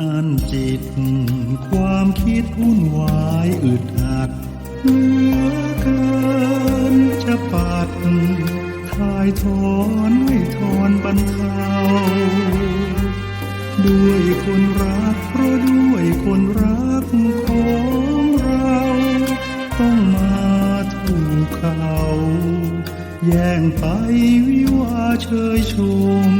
อันจิต ความคิดวุ่นวายอึดอัดเหลือเกินจะปัดทายถอนไม่ถอนบรรเทาด้วยคนรักเพราะด้วยคนรักของเรา ต้องมาถูกเขา แย่งไปวิวาเชยชม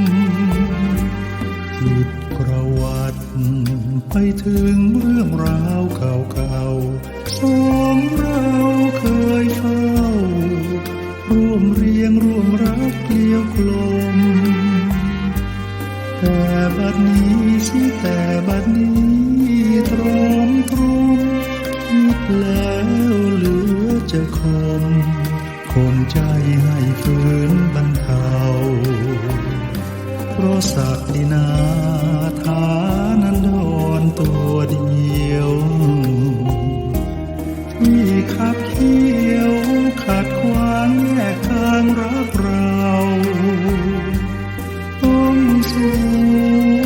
ไปถึงเรื่องราวเก่าๆสองเราเคยเฝ้า ร่วมเรียงร่วมรักเกลียวกลม แต่บัดนี้สิแต่บัดนี้ตรอมตรมคิดแล้วเหลือจะคมคมใจให้ฝืนบรรเทาเพราะศักดินา เคี้ยวขัดขวางแยกทางรักเราต้องสู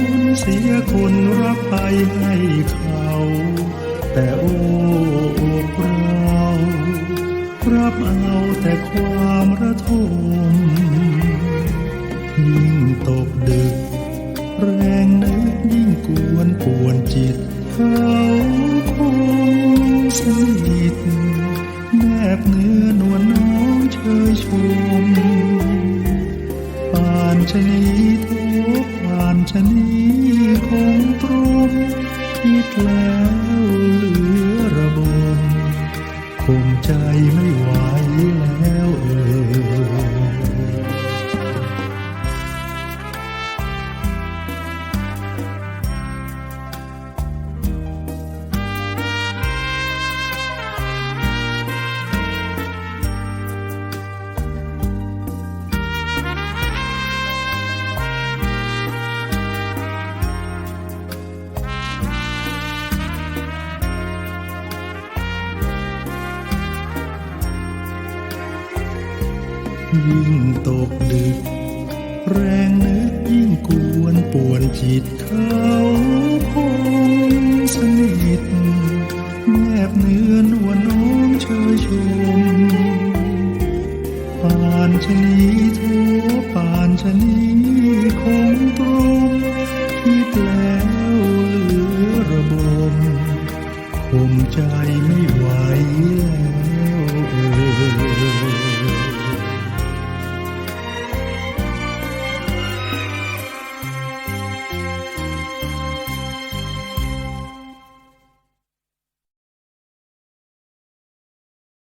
ญเสียคนรักไปให้เขา แต่โอ้อกเรารับเอาแต่ความระทมยิ่งตกดึก แรงนึกยิ่งกวนปวนจิต เขาคงสนิทแนบ เนื้อนวลน้องเชยชมป่านชนีทุกป่านชนีคงตรมคิดแล้วเหลือระบมคงใจไม่ไหวแล้วเอ ยิ่งตกดึก แรงนึกยิ่งกวนป่วนจิตเขาคงสนิทแนบเนื้อนวลน้องเชยชมป่านชะนีทั่วป่านชะนีคงตรมคิดแล้วเหลือระบมคงใจไม่ไหวแล้วเอ่ย